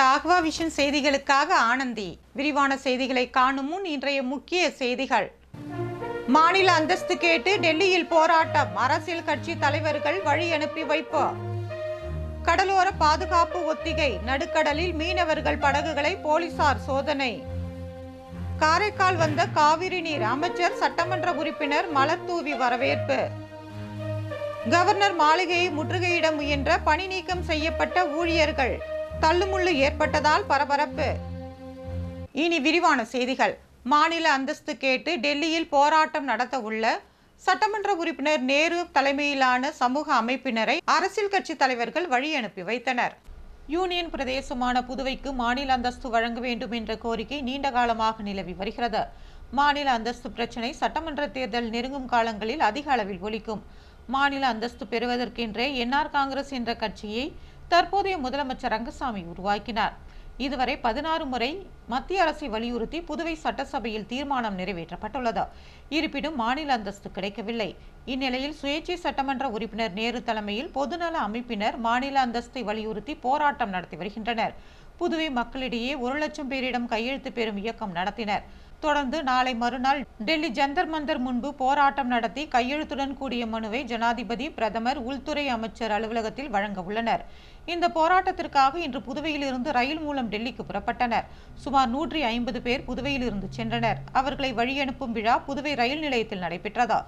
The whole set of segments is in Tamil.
ராகவா விஷன் செய்திகளுக்காக ஆனந்தி. விரிவான செய்திகளை காணும் முன் இன்றைய முக்கிய செய்திகள். மாநில அந்தஸ்து கேட்டு டெல்லியில் போராட்டம். அரசியல் கட்சி தலைவர்கள் வழி அனுப்பி வைப்பு. கடலோர பாதுகாப்பு ஒத்திகை. நடுக்கடலில் மீனவர்கள் படகுகளை போலீசார் சோதனை. காரைக்கால் வந்த காவிரி நீர் அமைச்சர் சட்டமன்ற உறுப்பினர் மலர் தூவி வரவேற்பு. கவர்னர் மாளிகையை முற்றுகையிட முயன்ற பணி நீக்கம் செய்யப்பட்ட ஊழியர்கள். தள்ளுமுள்ளு ஏற்பட்டதால் பரபரப்பு. இனி விரிவான செய்திகள். மாநில அந்தஸ்து கேட்டு டெல்லியில் போராட்டம் நடத்த உள்ள சட்டமன்ற உறுப்பினர் நேரு தலைமையிலான சமூக அமைப்பினரை அரசியல் கட்சி தலைவர்கள் வழி அனுப்பி வைத்தனர். யூனியன் பிரதேசமான புதுவைக்கு மாநில அந்தஸ்து வழங்க வேண்டும் என்ற கோரிக்கை நீண்ட காலமாக நிலவி வருகிறது. மாநில அந்தஸ்து பிரச்சினை சட்டமன்ற தேர்தல் நெருங்கும் காலங்களில் அதிக அளவில் ஒலிக்கும். மாநில அந்தஸ்து பெறுவதற்கென்றே என்ஆர் காங்கிரஸ் என்ற கட்சியை தற்போதைய முதலமைச்சர் ரங்கசாமி உருவாக்கினார். இதுவரை பதினாறு முறை மத்திய அரசை வலியுறுத்தி புதுவை சட்டசபையில் தீர்மானம் நிறைவேற்றப்பட்டுள்ளது. இருப்பினும் மாநில அந்தஸ்து கிடைக்கவில்லை. இந்நிலையில் சுயேட்சை சட்டமன்ற உறுப்பினர் நேரு தலைமையில் பொதுநல அமைப்பினர் மாநில அந்தஸ்தை வலியுறுத்தி போராட்டம் நடத்தி வருகின்றனர். புதுவை மக்களிடையே ஒரு லட்சம் பேரிடம் கையெழுத்து பெறும் இயக்கம் நடத்தினர். தொடர்ந்து நாளை மறுநாள் டெல்லி ஜந்தர் மந்தர் முன்பு போராட்டம் நடத்தி கையெழுத்துடன் கூடிய மனுவை ஜனாதிபதி பிரதமர் உள்துறை அமைச்சர் அலுவலகத்தில் வழங்க உள்ளனர். இந்த போராட்டத்திற்காக இன்று புதுவையில் இருந்து ரயில் மூலம் டெல்லிக்கு புறப்பட்டனர். சுமார் நூற்றி ஐம்பது பேர் புதுவையில் இருந்து சென்றனர். அவர்களை வழியனுப்பும் விழா புதுவை ரயில் நிலையத்தில் நடைபெற்றது.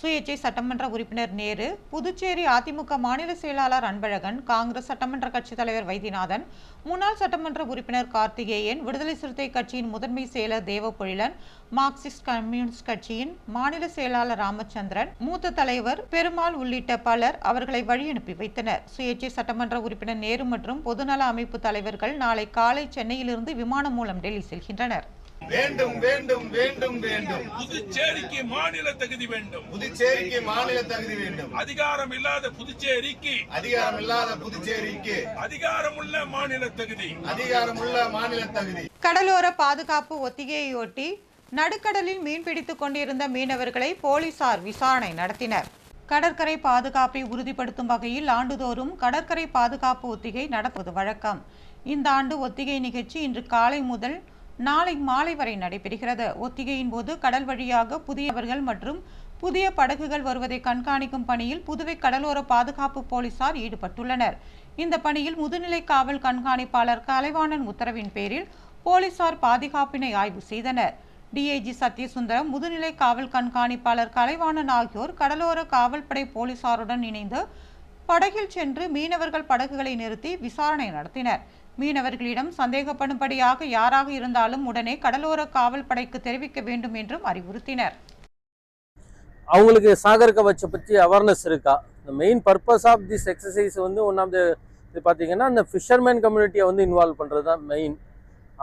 சுயேட்சை சட்டமன்ற உறுப்பினர் நேரு புதுச்சேரி அதிமுக மாநில செயலாளர் அன்பழகன் காங்கிரஸ் சட்டமன்ற கட்சித் தலைவர் வைத்தியநாதன் முன்னாள் சட்டமன்ற உறுப்பினர் கார்த்திகேயன் விடுதலை சிறுத்தை கட்சியின் முதன்மை செயலர் தேவபொழிலன் மார்க்சிஸ்ட் கம்யூனிஸ்ட் கட்சியின் மாநில செயலாளர் ராமச்சந்திரன் மூத்த தலைவர் பெருமாள் உள்ளிட்ட பலர் அவர்களை வழியனுப்பி வைத்தனர். சுயேட்சை சட்டமன்ற உறுப்பினர் நேரு மற்றும் பொதுநல அமைப்பு தலைவர்கள் நாளை காலை சென்னையிலிருந்து விமானம் மூலம் டெல்லி செல்கின்றனர். வேண்டும் வேண்டும் வேண்டும் வேண்டும். புதுச்சேரிக்கு மாநில தகுதி வேண்டும். புதுச்சேரிக்கு மாநில தகுதி வேண்டும். அதிகாரம் இல்லாத புதுச்சேரிக்கு. அதிகாரம் இல்லாத புதுச்சேரிக்கு. அதிகாரமுள்ள மாநில தகுதி. அதிகாரமுள்ள மாநில தகுதி. கடலோர பாதுகாப்பு ஒத்திகையொட்டி நடுக்கடலில் மீன்பிடித்துக் கொண்டிருந்த மீனவர்களை போலீசார் விசாரணை நடத்தினர். கடற்கரை பாதுகாப்பை உறுதிப்படுத்தும் வகையில் ஆண்டுதோறும் கடற்கரை பாதுகாப்பு ஒத்திகை நடத்துவது வழக்கம். இந்த ஆண்டு ஒத்திகை நிகழ்ச்சி இன்று காலை முதல் நாளை மாலை வரை நடைபெறுகிறது. ஒத்திகையின் போது கடல் வழியாக புதியவர்கள் மற்றும் புதிய படகுகள் வருவதை கண்காணிக்கும் பணியில் புதுவை கடலோர பாதுகாப்பு போலீசார் ஈடுபட்டுள்ளனர். இந்த பணியில் முதுநிலை காவல் கண்காணிப்பாளர் கலைவாணன் உத்தரவின் பேரில் போலீசார் பாதுகாப்பினை ஆய்வு செய்தனர். டிஐஜி சத்யசுந்தரம் முதுநிலை காவல் கண்காணிப்பாளர் கலைவாணன் ஆகியோர் கடலோர காவல்படை போலீசாருடன் இணைந்து படகில் சென்று மீனவர்கள் படகுகளை நிறுத்தி விசாரணை நடத்தினர். மீனவர்களிடம் சந்தேகப்படும்படியாக யாராக இருந்தாலும் உடனே கடலோர காவல் படைக்கு தெரிவிக்க வேண்டும் என்றும் அறிவுறுத்தினர். அவங்களுக்கு சாகர் கவச்சை பற்றி அவேர்னஸ் இருக்கா? இந்த main purpose of this exercise வந்து ஒன் ஆஃப் த இது பார்த்தீங்கன்னா அந்த ஃபிஷர்மேன் கம்யூனிட்டியை வந்து இன்வால்வ் பண்ணுறது தான் மெயின்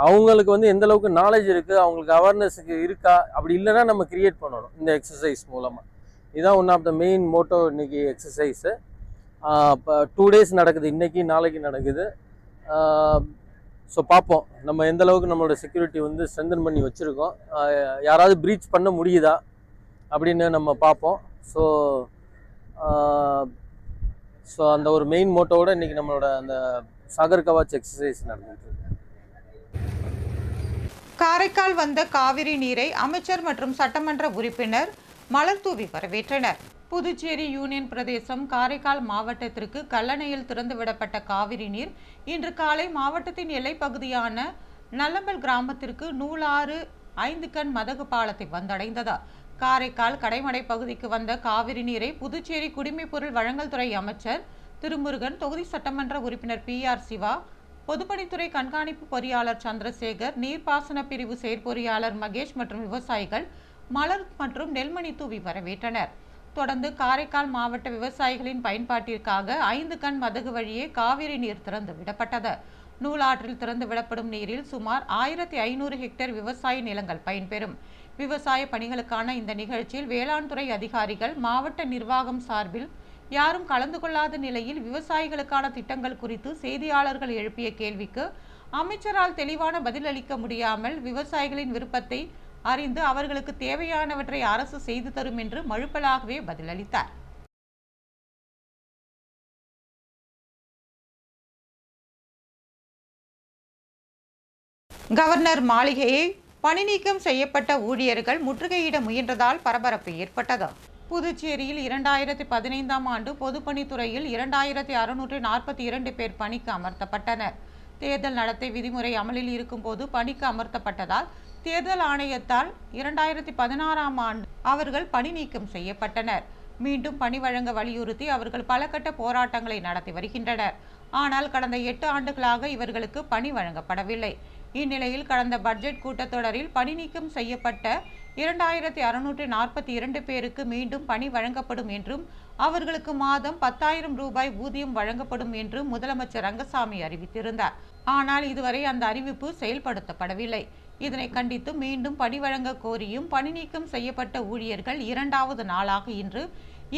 அவங்களுக்கு வந்து எந்த அளவுக்கு நாலேஜ் இருக்குது அவங்களுக்கு அவேர்னஸுக்கு இருக்கா? அப்படி இல்லைன்னா நம்ம கிரியேட் பண்ணணும் இந்த எக்ஸசைஸ் மூலமாக இதுதான் one of the main motto இன்னைக்கு எக்ஸசைஸு இப்போ டூ டேஸ் நடக்குது. இன்றைக்கி நாளைக்கு நடக்குது. ஸோ பார்ப்போம். நம்ம எந்த அளவுக்கு நம்மளோட செக்யூரிட்டி வந்து ஸ்ட்ரென்தன் பண்ணி வச்சுருக்கோம். யாராவது ப்ரீச் பண்ண முடியுதா அப்படின்னு நம்ம பார்ப்போம். ஸோ ஸோ அந்த ஒரு மெயின் மோட்டோவோட இன்றைக்கி நம்மளோட அந்த சாகர் கவாச் எக்ஸசைஸ் நடந்துட்டு காரைக்கால் வந்த காவிரி நீரை அமைச்சர் மற்றும் சட்டமன்ற உறுப்பினர் மலர் தூவி வரவேற்றனர். புதுச்சேரி யூனியன் பிரதேசம் காரைக்கால் மாவட்டத்திற்கு கல்லணையில் திறந்துவிடப்பட்ட காவிரி நீர் இன்று காலை மாவட்டத்தின் எல்லைப்பகுதியான நல்லம்பல் கிராமத்திற்கு நூலாறு ஐந்து கண் மதகு பாலத்தை வந்தடைந்ததா. காரைக்கால் கடைமடை பகுதிக்கு வந்த காவிரி நீரை புதுச்சேரி குடிமைப்பொருள் வழங்கல் துறை அமைச்சர் திருமுருகன் தொகுதி சட்டமன்ற உறுப்பினர் பி ஆர் சிவா பொதுப்பணித்துறை கண்காணிப்பு பொறியாளர் சந்திரசேகர் நீர்ப்பாசன பிரிவு செயற்பொறியாளர் மகேஷ் மற்றும் விவசாயிகள் மலர் மற்றும் நெல்மணி தூவி வரவேற்றனர். தொடர்ந்து காரைக்கால் மாவட்ட விவசாயிகளின் பயன்பாட்டிற்காக ஐந்து கண் மதகு வழியே காவிரி நீர் திறந்து விடப்பட்டது. நூலாற்றில் திறந்து விடப்படும் நீரில் சுமார் ஆயிரத்தி ஐநூறு ஹெக்டேர் விவசாய நிலங்கள் பயன்பெறும். விவசாய பணிகளுக்கான இந்த நிகழ்ச்சியில் வேளாண் துறை அதிகாரிகள் மாவட்ட நிர்வாகம் சார்பில் யாரும் கலந்து கொள்ளாத நிலையில் விவசாயிகளுக்கான திட்டங்கள் குறித்து செய்தியாளர்கள் எழுப்பிய கேள்விக்கு அமைச்சரால் தெளிவான பதிலளிக்க முடியாமல் விவசாயிகளின் விருப்பத்தை அறிந்து அவர்களுக்கு தேவையானவற்றை அரசு செய்து தரும் என்று மழுப்பலாகவே பதிலளித்தார். கவர்னர் மாளிகையை பணி நீக்கம் செய்யப்பட்ட ஊழியர்கள் முற்றுகையிட முயன்றதால் பரபரப்பு ஏற்பட்டது. புதுச்சேரியில் இரண்டாயிரத்தி பதினைந்தாம் ஆண்டு பொதுப்பணித்துறையில் இரண்டாயிரத்தி அறுநூற்றி நாற்பத்தி இரண்டு பேர் பணிக்கு அமர்த்தப்பட்டனர். தேர்தல் நடத்தை விதிமுறை அமலில் இருக்கும்போது பணிக்கு அமர்த்தப்பட்டதால் தேர்தல் ஆணையத்தால் இரண்டாயிரத்தி பதினாறாம் ஆண்டு அவர்கள் பணி நீக்கம் செய்யப்பட்டனர். மீண்டும் பணி வழங்க வலியுறுத்தி அவர்கள் பல கட்ட போராட்டங்களை நடத்தி வருகின்றனர். ஆனால் கடந்த எட்டு ஆண்டுகளாக இவர்களுக்கு பணி வழங்கப்படவில்லை. இந்நிலையில் கடந்த பட்ஜெட் கூட்டத்தொடரில் பணி நீக்கம் செய்யப்பட்ட இரண்டாயிரத்தி அறுநூற்றி நாற்பத்தி இரண்டு பேருக்கு மீண்டும் பணி வழங்கப்படும் என்றும் அவர்களுக்கு மாதம் பத்தாயிரம் ரூபாய் ஊதியம் வழங்கப்படும் என்றும் முதலமைச்சர் ரங்கசாமி அறிவித்திருந்தார். ஆனால் இதுவரை அந்த அறிவிப்பு செயல்படுத்தப்படவில்லை. இதனை கண்டித்து மீண்டும் பணி வழங்க கோரியும் பணி நீக்கம் செய்யப்பட்ட ஊழியர்கள் இரண்டாவது நாளாக இன்று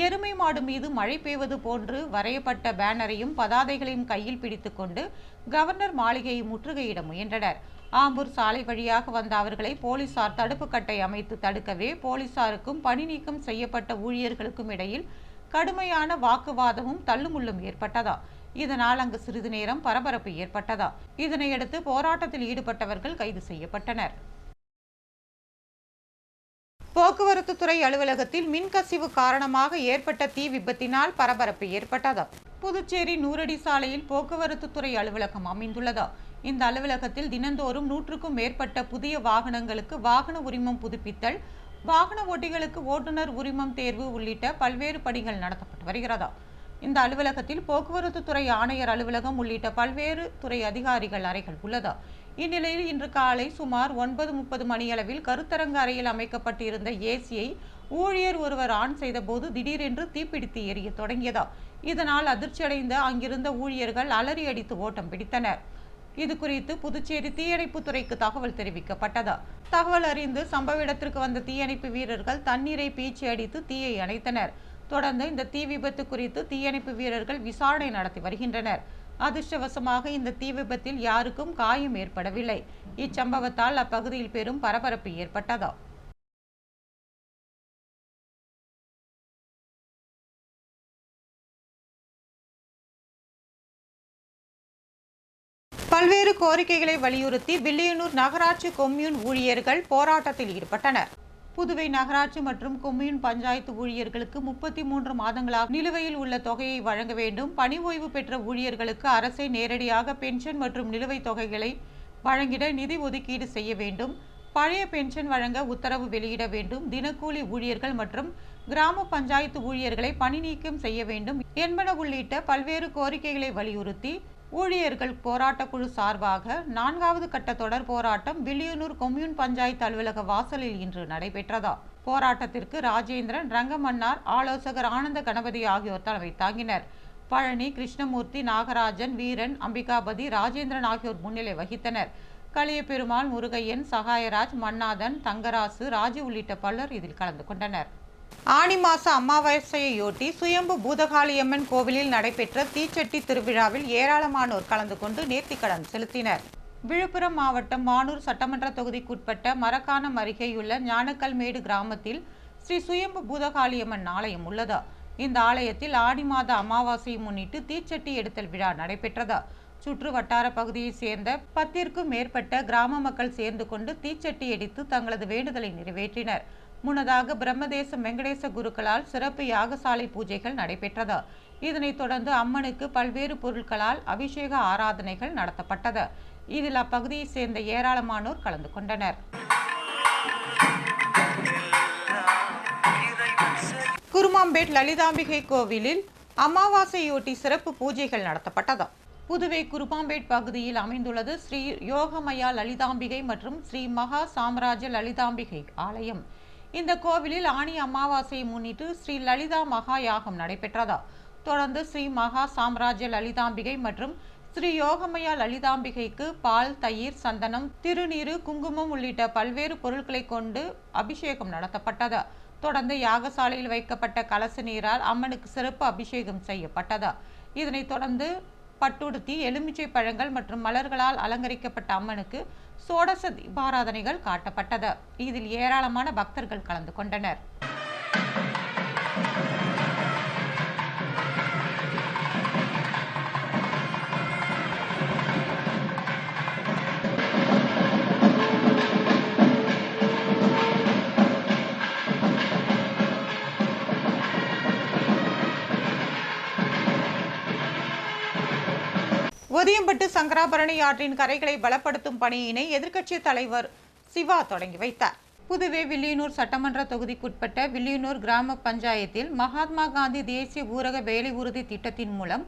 எருமை மாடு மீது மழை பெய்வது போன்று வரையப்பட்ட பேனரையும் பதாதைகளையும் கையில் பிடித்துக்கொண்டு கவர்னர் மாளிகையை முற்றுகையிட முயன்றனர். ஆம்பூர் சாலை வழியாக வந்த அவர்களை போலீசார் தடுப்பு கட்டை அமைத்து தடுக்கவே போலீசாருக்கும் பணி நீக்கம் செய்யப்பட்ட ஊழியர்களுக்கும் இடையில் கடுமையான வாக்குவாதமும் தள்ளுமுள்ளும் ஏற்பட்டதா? இதனால் அங்கு சிறிது நேரம் பரபரப்பு ஏற்பட்டதா? இதனையடுத்து போராட்டத்தில் ஈடுபட்டவர்கள் கைது செய்யப்பட்டனர். போக்குவரத்து துறை அலுவலகத்தில் மின்கசிவு காரணமாக ஏற்பட்ட தீ விபத்தினால் பரபரப்பு ஏற்பட்டது? புதுச்சேரி நூறடி சாலையில் போக்குவரத்து துறை அலுவலகம் அமைந்துள்ளது? இந்த அலுவலகத்தில் தினந்தோறும் நூற்றுக்கும் மேற்பட்ட புதிய வாகனங்களுக்கு வாகன உரிமம் புதுப்பித்தல் வாகன ஓட்டிகளுக்கு ஓட்டுநர் உரிமம் தேர்வு உள்ளிட்ட பல்வேறு பணிகள் நடத்தப்பட்டு வருகிறது? இந்த அலுவலகத்தில் போக்குவரத்து துறை ஆணையர் அலுவலகம் உள்ளிட்ட பல்வேறு துறை அதிகாரிகள் அறைகள் உள்ளது? இந்நிலையில் இன்று காலை சுமார் ஒன்பது முப்பது மணியளவில் கருத்தரங்க அறையில் அமைக்கப்பட்டிருந்த ஏசியை ஊழியர் ஒருவர் ஆன் செய்தபோது திடீரென்று தீப்பிடித்து எரிய தொடங்கியதா? இதனால் அதிர்ச்சியடைந்த அங்கிருந்த ஊழியர்கள் அலறி அடித்து ஓட்டம் பிடித்தனர். இது குறித்து புதுச்சேரி தீயணைப்பு துறைக்கு தகவல் தெரிவிக்கப்பட்டது? தகவல் அறிந்து சம்பவ இடத்திற்கு வந்த தீயணைப்பு வீரர்கள் தண்ணீரை பீச்சி அடித்து தீயை அணைத்தனர். தொடர்ந்து இந்த தீ விபத்து குறித்து தீயணைப்பு வீரர்கள் விசாரணை நடத்தி வருகின்றனர். அதிர்ஷ்டவசமாக இந்த தீ விபத்தில் யாருக்கும் காயம் ஏற்படவில்லை. இச்சம்பவத்தால் அப்பகுதியில் பெரும் பரபரப்பு ஏற்பட்டதாம் பல்வேறு கோரிக்கைகளை வலியுறுத்தி வில்லியனூர் நகராட்சி கொம்யூன் ஊழியர்கள் போராட்டத்தில் ஈடுபட்டனர். புதுவை நகராட்சி மற்றும் கொம்யூன் பஞ்சாயத்து ஊழியர்களுக்கு முப்பத்தி மூன்று மாதங்களாக நிலுவையில் உள்ள தொகையை வழங்க வேண்டும். பணி ஓய்வு பெற்ற ஊழியர்களுக்கு அரசை நேரடியாக பென்ஷன் மற்றும் நிலுவைத் தொகைகளை வழங்கிட நிதி ஒதுக்கீடு செய்ய வேண்டும். பழைய பென்ஷன் வழங்க உத்தரவு வெளியிட வேண்டும். தினக்கூலி ஊழியர்கள் மற்றும் கிராம பஞ்சாயத்து ஊழியர்களை பணி நீக்கம் செய்ய வேண்டும் என்பன உள்ளிட்ட பல்வேறு கோரிக்கைகளை வலியுறுத்தி ஊழியர்கள் போராட்டக்குழு சார்பாக நான்காவது கட்ட தொடர் போராட்டம் வில்லியனூர் கொம்யூன் பஞ்சாயத்து அலுவலக வாசலில் இன்று நடைபெற்றதா. போராட்டத்திற்கு ராஜேந்திரன் ரங்கமன்னார் ஆலோசகர் ஆனந்த கணபதி ஆகியோர் தலைமை தாங்கினர். பழனி கிருஷ்ணமூர்த்தி நாகராஜன் வீரன் அம்பிகாபதி ராஜேந்திரன் ஆகியோர் முன்னிலை வகித்தனர். கலியபெருமாள் முருகையன் சகாயராஜ் மன்னாதன் தங்கராசு ராஜு உள்ளிட்ட பலர் இதில் கலந்து கொண்டனர். ஆனி மாச அமாவாசையொட்டி சுயம்பு பூதகாளியம்மன் கோவிலில் நடைபெற்ற தீச்சட்டி திருவிழாவில் ஏராளமானோர் கலந்து கொண்டு நேர்த்திக்கடன் செலுத்தினர். விழுப்புரம் மாவட்டம் மானூர் சட்டமன்ற தொகுதிக்குட்பட்ட மரக்காணம் அருகேயுள்ள ஞானக்கல்மேடு கிராமத்தில் ஸ்ரீ சுயம்பு பூதகாளியம்மன் ஆலயம் உள்ளது. இந்த ஆலயத்தில் ஆடி மாத அமாவாசையை முன்னிட்டு தீச்சட்டி எடுத்தல் விழா நடைபெற்றது. சுற்று வட்டார பகுதியைச் சேர்ந்த பத்திற்கும் மேற்பட்ட கிராம மக்கள் சேர்ந்து கொண்டு தீச்சட்டி அடித்து தங்களது வேண்டுதலை நிறைவேற்றினர். முன்னதாக பிரம்மதேசம் வெங்கடேச குருக்களால் சிறப்பு யாகசாலை பூஜைகள் நடைபெற்றது. இதனைத் தொடர்ந்து அம்மனுக்கு பல்வேறு பொருட்களால் அபிஷேக ஆராதனைகள் நடத்தப்பட்டது. இதில் அப்பகுதியைச் சேர்ந்த ஏராளமானோர் கலந்து கொண்டனர். குருமாம்பேட் லலிதாம்பிகை கோவிலில் அமாவாசையொட்டி சிறப்பு பூஜைகள் நடத்தப்பட்டது. புதுவை குருமாம்பேட் பகுதியில் அமைந்துள்ளது ஸ்ரீ யோகமயா லலிதாம்பிகை மற்றும் ஸ்ரீ மகா சாம்ராஜ்ய லலிதாம்பிகை ஆலயம். இந்த கோவிலில் ஆணி அமாவாசையை முன்னிட்டு ஸ்ரீ லலிதா மகா யாகம் நடைபெற்றதா? தொடர்ந்து ஸ்ரீ மகா சாம்ராஜ்ய லலிதாம்பிகை மற்றும் ஸ்ரீ யோகமயா லலிதாம்பிகைக்கு பால் தயிர் சந்தனம் திருநீரு குங்குமம் உள்ளிட்ட பல்வேறு பொருட்களை கொண்டு அபிஷேகம் நடத்தப்பட்டது. தொடர்ந்து யாகசாலையில் வைக்கப்பட்ட கலச நீரால் அம்மனுக்கு சிறப்பு அபிஷேகம் செய்யப்பட்டது. இதனைத் தொடர்ந்து பட்டுடுத்தி எலுமிச்சை பழங்கள் மற்றும் மலர்களால் அலங்கரிக்கப்பட்ட அம்மனுக்கு சோடச தீபாராதனைகள் காட்டப்பட்டது. இதில் ஏராளமான பக்தர்கள் கலந்து கொண்டனர். ஒதியம்பட்டு சங்கராபரணி ஆற்றின் கரைகளை பலப்படுத்தும் பணியினை எதிர்க்கட்சித் தலைவர் சிவா தொடங்கி வைத்தார். புதுவை வில்லியனூர் சட்டமன்ற தொகுதிக்குட்பட்ட வில்லியனூர் கிராம பஞ்சாயத்தில் மகாத்மா காந்தி தேசிய ஊரக வேலை உறுதி திட்டத்தின் மூலம்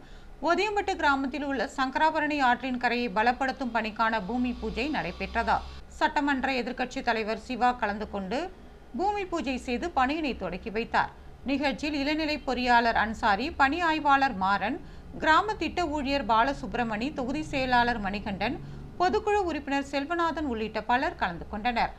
ஒதியம்பட்டு கிராமத்தில் உள்ள சங்கராபரணி ஆற்றின் கரையை பலப்படுத்தும் பணிக்கான பூமி பூஜை நடைபெற்றதா? சட்டமன்ற எதிர்க்கட்சித் தலைவர் சிவா கலந்து கொண்டு பூமி பூஜை செய்து பணியினை தொடக்கி வைத்தார். நிகழ்ச்சியில் இளநிலை பொறியாளர் அன்சாரி பணி ஆய்வாளர் மாறன் கிராம திட்ட ஊழியர் பாலசுப்பிரமணி தொகுதி செயலாளர் மணிகண்டன் பொதுக்குழு உறுப்பினர் செல்வநாதன் உள்ளிட்ட பலர் கலந்து கொண்டனர்.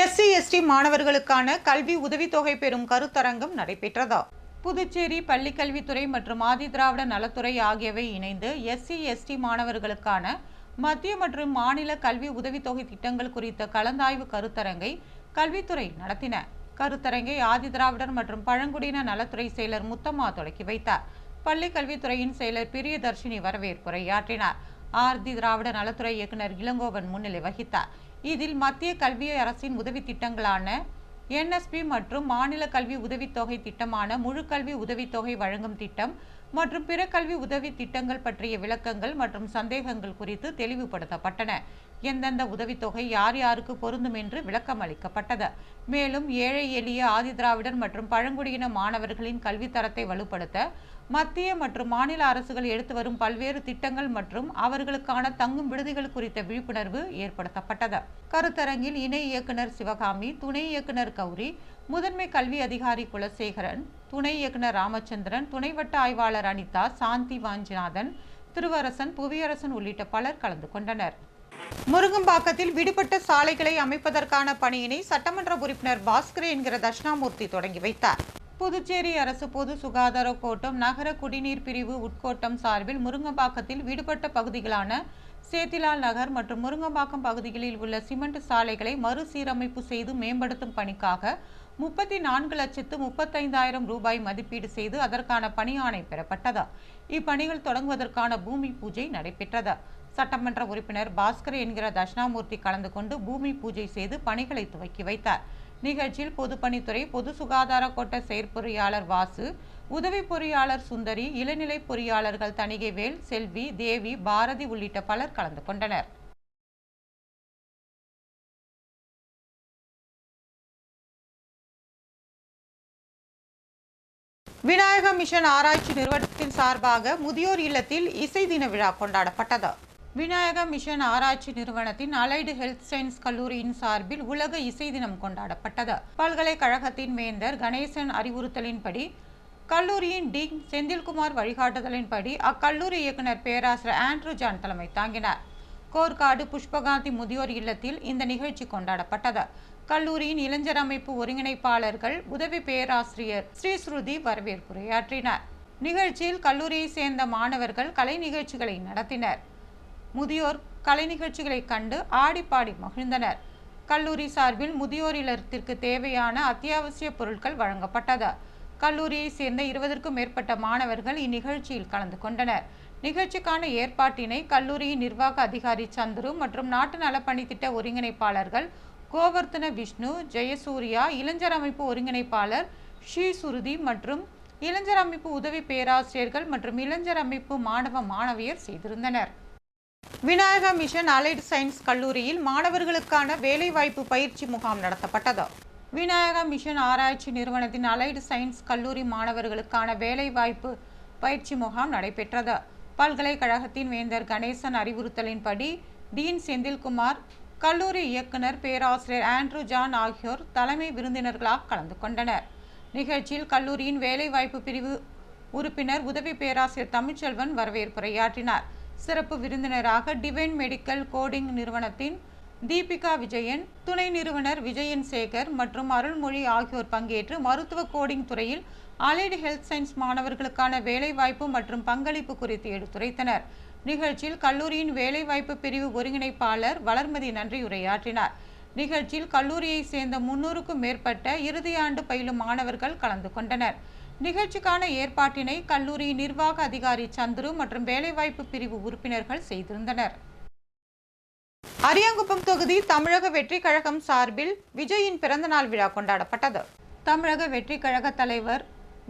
எஸ்சி எஸ்டி மாணவர்களுக்கான கல்வி உதவித்தொகை பெறும் கருத்தரங்கம் நடைபெற்றதா. புதுச்சேரி பள்ளிக்கல்வித்துறை மற்றும் ஆதிதிராவிட நலத்துறை ஆகியவை இணைந்து எஸ்சி எஸ்டி மாணவர்களுக்கான மத்திய மற்றும் மாநில கல்வி உதவித்தொகை திட்டங்கள் குறித்த கலந்தாய்வு கருத்தரங்கை கல்வித்துறை நடத்தின. கருத்தரங்கை ஆதிதிராவிடர் மற்றும் பழங்குடியின நலத்துறை செயலர் முத்தம்மா தொடக்கி வைத்தார். பள்ளிக்கல்வித்துறையின் செயலர் பிரியதர்ஷினி வரவேற்புரையாற்றினார் ஆர்தி திராவிட நலத்துறை இயக்குநர் இளங்கோவன் முன்னிலை வகித்தார். இதில் மத்திய கல்வி அரசின் உதவி திட்டங்களான என்எஸ்பி மற்றும் மாநில கல்வி உதவித்தொகை திட்டமான முழு கல்வி உதவித்தொகை வழங்கும் திட்டம் மற்றும் பிற கல்வி உதவி திட்டங்கள் பற்றிய விளக்கங்கள் மற்றும் சந்தேகங்கள் குறித்து தெளிவுபடுத்தப்பட்டன. எந்தெந்த உதவித்தொகை யார் யாருக்கு பொருந்தும் என்று விளக்கம் அளிக்கப்பட்டது. மேலும் ஏழை எளிய ஆதிதிராவிடர் மற்றும் பழங்குடியின மாணவர்களின் கல்வித்தரத்தை வலுப்படுத்த மத்திய மற்றும் மாநில அரசுகள் எடுத்து வரும் பல்வேறு திட்டங்கள் மற்றும் அவர்களுக்கான தங்கும் விடுதிகள் குறித்த விழிப்புணர்வு ஏற்படுத்தப்பட்டது. கருத்தரங்கில் இணை இயக்குனர் சிவகாமி துணை இயக்குனர் கௌரி முதன்மை கல்வி அதிகாரி குலசேகரன் துணை இயக்குனர் ராமச்சந்திரன் துணை வட்ட ஆய்வாளர் அனிதா சாந்தி வாஞ்சிநாதன் திருவரசன் புவியரசன் உள்ளிட்ட பலர் கலந்து கொண்டனர். முருங்கம்பாக்கத்தில் விடுபட்ட சாலைகளை அமைப்பதற்கான பணியினை சட்டமன்ற உறுப்பினர் பாஸ்கர் என்கிற தட்சிணாமூர்த்தி தொடங்கி வைத்தார். புதுச்சேரி அரசு பொது சுகாதார கோட்டம் நகர குடிநீர் பிரிவு உட்கோட்டம் சார்பில் முருங்கம்பாக்கத்தில் விடுபட்ட பகுதிகளான சேத்திலால் நகர் மற்றும் முருங்கம்பாக்கம் பகுதிகளில் உள்ள சிமெண்ட் சாலைகளை மறுசீரமைப்பு செய்து மேம்படுத்தும் பணிக்காக முப்பத்தி நான்கு லட்சத்து முப்பத்தைந்தாயிரம் ரூபாய் மதிப்பீடு செய்து அதற்கான பணியாணை ஆணை பெறப்பட்டது. இப்பணிகள் தொடங்குவதற்கான பூமி பூஜை நடைபெற்றது. சட்டமன்ற உறுப்பினர் பாஸ்கர் என்கிற தட்சிணாமூர்த்தி கலந்து கொண்டு பூமி பூஜை செய்து பணிகளை துவக்கி வைத்தார். நிகழ்ச்சியில் பொதுப்பணித்துறை பொது சுகாதார கோட்ட செயற்பொறியாளர் வாசு உதவி பொறியாளர் சுந்தரி இளநிலை பொறியாளர்கள் தணிகைவேல் செல்வி தேவி பாரதி உள்ளிட்ட பலர் கலந்து கொண்டனர். விநாயக மிஷன் ஆராய்ச்சி நிறுவனத்தின் சார்பாக முதியோர் இல்லத்தில் இசை தின விழா கொண்டாடப்பட்டது. விநாயக மிஷன் ஆராய்ச்சி நிறுவனத்தின் அலைடு ஹெல்த் சயின்ஸ் கல்லூரியின் சார்பில் உலக இசை தினம் கொண்டாடப்பட்டது. பல்கலைக்கழகத்தின் வேந்தர் கணேசன் அறிவுறுத்தலின்படி கல்லூரியின் டீன் செந்தில்குமார் வழிகாட்டுதலின்படி அக்கல்லூரி இயக்குனர் பேராசிரியர் ஆண்ட்ரூ ஜான் தலைமை தாங்கினார். கோர்காடு புஷ்பகாந்தி முதியோர் இல்லத்தில் இந்த நிகழ்ச்சி கொண்டாடப்பட்டது. கல்லூரியின் இளைஞர் அமைப்பு ஒருங்கிணைப்பாளர்கள் உதவி பேராசிரியர் ஸ்ரீஸ்ருதி வரவேற்புரையாற்றினார். நிகழ்ச்சியில் கல்லூரியை சேர்ந்த மாணவர்கள் கலை நிகழ்ச்சிகளை நடத்தினர். முதியோர் கலை நிகழ்ச்சிகளை கண்டு ஆடிப்பாடி மகிழ்ந்தனர். கல்லூரி சார்பில் முதியோர் இல்லத்திற்கு தேவையான அத்தியாவசிய பொருட்கள் வழங்கப்பட்டது. கல்லூரியை சேர்ந்த இருபதற்கும் மேற்பட்ட மாணவர்கள் இந்நிகழ்ச்சியில் கலந்து கொண்டனர். நிகழ்ச்சிக்கான ஏற்பாட்டினை கல்லூரியின் நிர்வாக அதிகாரி சந்துரு மற்றும் நாட்டு நலப்பணி திட்ட ஒருங்கிணைப்பாளர்கள் கோவர்த்தன விஷ்ணு ஜெயசூர்யா இளைஞர் அமைப்பு ஒருங்கிணைப்பாளர் ஷீ சுருதி மற்றும் இளைஞர் அமைப்பு உதவி பேராசிரியர்கள் மற்றும் இளைஞர் அமைப்பு மாணவ மாணவியர் செய்திருந்தனர். விநாயக மிஷன் அலைட் சயின்ஸ் கல்லூரியில் மாணவர்களுக்கான வேலைவாய்ப்பு பயிற்சி முகாம் நடத்தப்பட்டது. விநாயக மிஷன் ஆராய்ச்சி நிறுவனத்தின் அலைடு சயின்ஸ் கல்லூரி மாணவர்களுக்கான வேலைவாய்ப்பு பயிற்சி முகாம் நடைபெற்றது. பல்கலைக்கழகத்தின் வேந்தர் கணேசன் அறிவுறுத்தலின்படி டீன் செந்தில்குமார் கல்லூரி இயக்குனர் பேராசிரியர் ஆண்ட்ரூ ஜான் ஆகியோர் தலைமை விருந்தினர்களாக கலந்து கொண்டனர். நிகழ்ச்சியில் கல்லூரியின் வேலைவாய்ப்பு பிரிவு உறுப்பினர் உதவி பேராசிரியர் தமிழ்ச்செல்வன் வரவேற்புரையாற்றினார். சிறப்பு விருந்தினராக டிவைன் மெடிக்கல் கோடிங் நிறுவனத்தின் தீபிகா விஜயன் துணை நிறுவனர் விஜயன் சேகர் மற்றும் அருள்மொழி ஆகியோர் பங்கேற்று மருத்துவ கோடிங் துறையில் அலைடு ஹெல்த் சயின்ஸ் மாணவர்களுக்கான வேலைவாய்ப்பு மற்றும் பங்களிப்பு குறித்து எடுத்துரைத்தனர். நிகழ்ச்சியில் கல்லூரியின் வேலைவாய்ப்பு பிரிவு ஒருங்கிணைப்பாளர் வளர்மதி நன்றி உரையாற்றினார் நிகழ்ச்சியில் கல்லூரியை சேர்ந்த முன்னூறுக்கும் மேற்பட்ட இறுதியாண்டு பயிலும் மாணவர்கள் கலந்து கொண்டனர். நிகழ்ச்சிக்கான ஏற்பாட்டினை கல்லூரி நிர்வாக அதிகாரி சந்துரு மற்றும் வேலைவாய்ப்பு பிரிவு உறுப்பினர்கள் செய்திருந்தனர். அரியாங்குப்பம் தொகுதி தமிழக வெற்றி கழகம் சார்பில் விஜயின் பிறந்தநாள் விழா கொண்டாடப்பட்டது. தமிழக வெற்றி கழக தலைவர்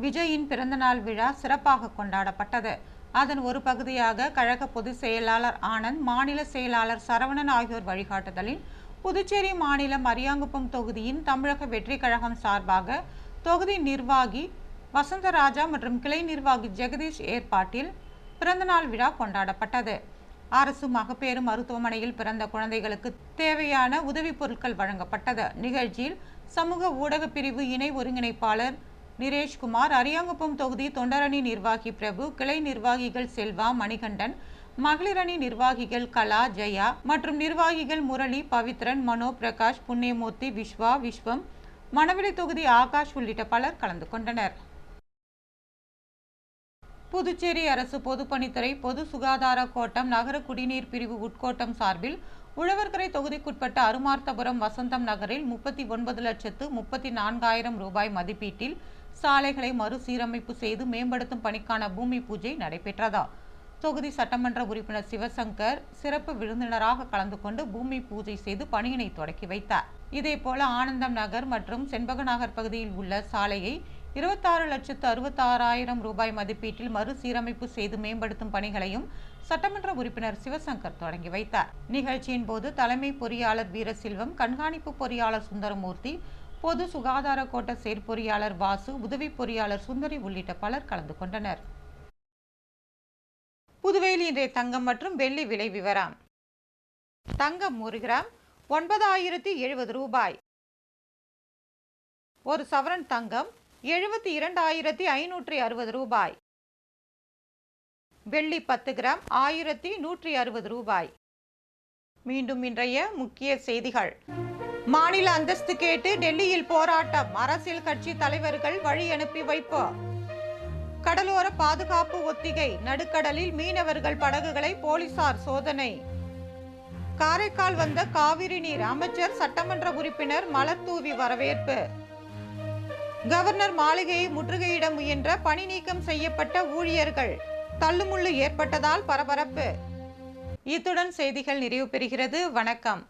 விஜயின் பிறந்தநாள் விழா சிறப்பாக கொண்டாடப்பட்டது. அதன் ஒரு பகுதியாக கழக பொதுச் செயலாளர் ஆனந்த் மாநில செயலாளர் சரவணன் ஆகியோர் வழிகாட்டுதலில் புதுச்சேரி மாநிலம் அரியாங்குப்பம் தொகுதியின் தமிழக வெற்றிக்கழகம் சார்பாக தொகுதி நிர்வாகி வசந்தராஜா மற்றும் கிளை நிர்வாகி ஜெகதீஷ் ஏற்பாட்டில் பிறந்தநாள் விழா கொண்டாடப்பட்டது. அரசு மகப்பேறு மருத்துவமனையில் பிறந்த குழந்தைகளுக்கு தேவையான உதவிப் பொருட்கள் வழங்கப்பட்டது. நிகழ்ச்சியில் சமூக ஊடக பிரிவு இணை ஒருங்கிணைப்பாளர் நிரேஷ்குமார் அரியாங்குப்பம் தொகுதி தொண்டரணி நிர்வாகி பிரபு கிளை நிர்வாகிகள் செல்வா மணிகண்டன் மகளிரணி நிர்வாகிகள் கலா ஜெயா மற்றும் நிர்வாகிகள் முரளி பவித்ரன் மனோ பிரகாஷ் புண்ணியமூர்த்தி விஸ்வா விஸ்வம் மணவெளி தொகுதி ஆகாஷ் உள்ளிட்ட பலர் கலந்து கொண்டனர். புதுச்சேரி அரசு பொதுப்பணித்துறை பொது சுகாதார கோட்டம் நகர குடிநீர் பிரிவு உட்கோட்டம் சார்பில் உழவர்கரை தொகுதிக்குட்பட்ட அருமார்த்தபுரம் வசந்தம் நகரில் முப்பத்தி ஒன்பது லட்சத்து முப்பத்தி நான்காயிரம் ரூபாய் மதிப்பீட்டில் சாலைகளை மறுசீரமைப்பு செய்து மேம்படுத்தும் பணிக்கான பூமி பூஜை நடைபெற்றதா? தொகுதி சட்டமன்ற உறுப்பினர் சிவசங்கர் சிறப்பு விருந்தினராக கலந்து கொண்டு பூமி பூஜை செய்து பணியினை தொடக்கி வைத்தார். இதேபோல ஆனந்தம் நகர் மற்றும் செண்பக நகர் பகுதியில் உள்ள சாலையை இருபத்தாறு லட்சத்து அறுபத்தாறாயிரம் ரூபாய் மதிப்பீட்டில் மறுசீரமைப்பு செய்து மேம்படுத்தும் பணிகளையும் சட்டமன்ற உறுப்பினர் சிவசங்கர் தொடங்கி வைத்தார். நிகழ்ச்சியின் போது தலைமை பொறியாளர் வீரசெல்வம் கண்காணிப்பு பொறியாளர் சுந்தரமூர்த்தி பொது சுகாதார கோட்ட செயற்பொறியாளர் வாசு உதவி பொறியாளர் சுந்தரி உள்ளிட்ட பலர் கலந்து கொண்டனர். புதுவையில் இன்றைய தங்கம் மற்றும் வெள்ளி விலை விவரம். தங்கம் ஒரு கிராம் ஒன்பதாயிரத்தி எழுபது ரூபாய். ஒரு சவரன் தங்கம் எழுபத்தி இரண்டாயிரத்தி ஐநூற்றி அறுபது ரூபாய். வெள்ளி பத்து கிராம் ஆயிரத்தி நூற்றி அறுபது ரூபாய். மீண்டும் இன்றைய முக்கிய செய்திகள். மாநில அந்தஸ்து கேட்டு டெல்லியில் போராட்டம். அரசியல் கட்சி தலைவர்கள் வழி அனுப்பி வைப்பு. கடலோர பாதுகாப்பு ஒத்திகை. நடுக்கடலில் மீனவர்கள் படகுகளை போலீசார் சோதனை. காரைக்கால் வந்த காவிரி நீர். அமைச்சர் சட்டமன்ற உறுப்பினர் மலர் தூவி வரவேற்பு. கவர்னர் மாளிகையை முற்றுகையிட முயன்ற பணி நீக்கம் செய்யப்பட்ட ஊழியர்கள். தள்ளுமுள்ளு ஏற்பட்டதால் பரபரப்பு. இத்துடன் செய்திகள் நிறைவு பெறுகிறது. வணக்கம்.